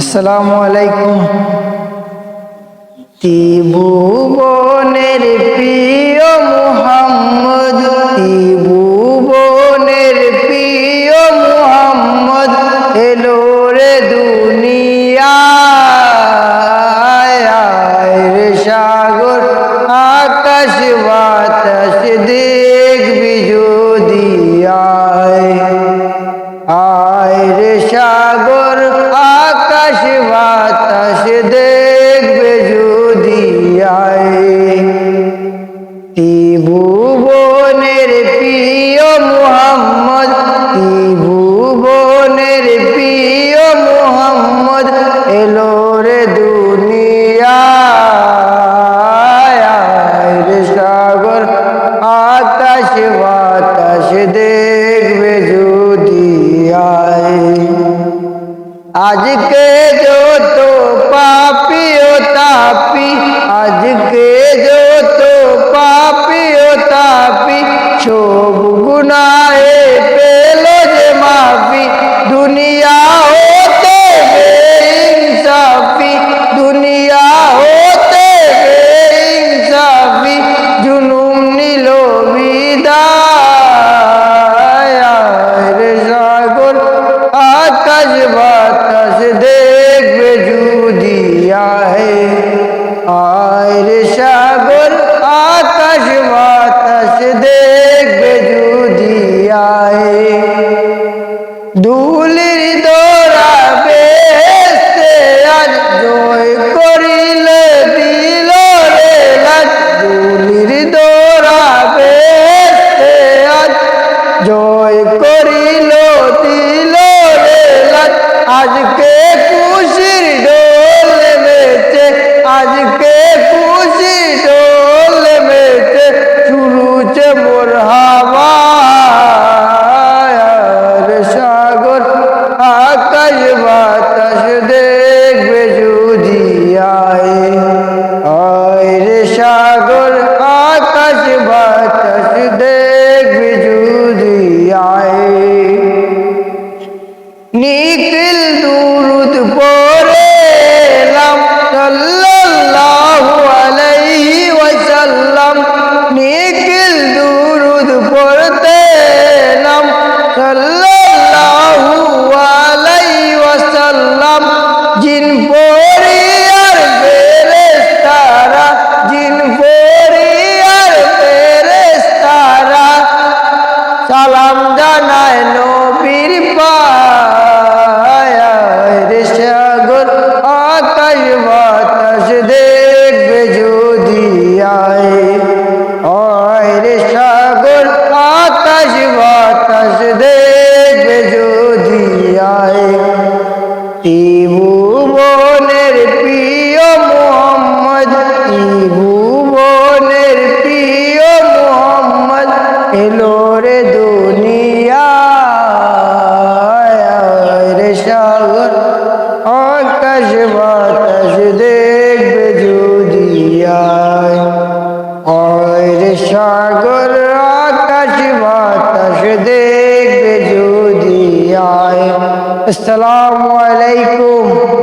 আসসালামু আলাইকুম। ত্রিভুবনের প্রিয় মহা জীবনের প্রিয় মোহাম্মদ এলো রে দুনিয়া সাগর আকাশ বাতাস দেখবে যদি আজকে বাহে আর সাগর আকাশ বাতাস দেখবে যদি আয়ে ধুলির দোষ দুরুদ পড় السلام عليكم.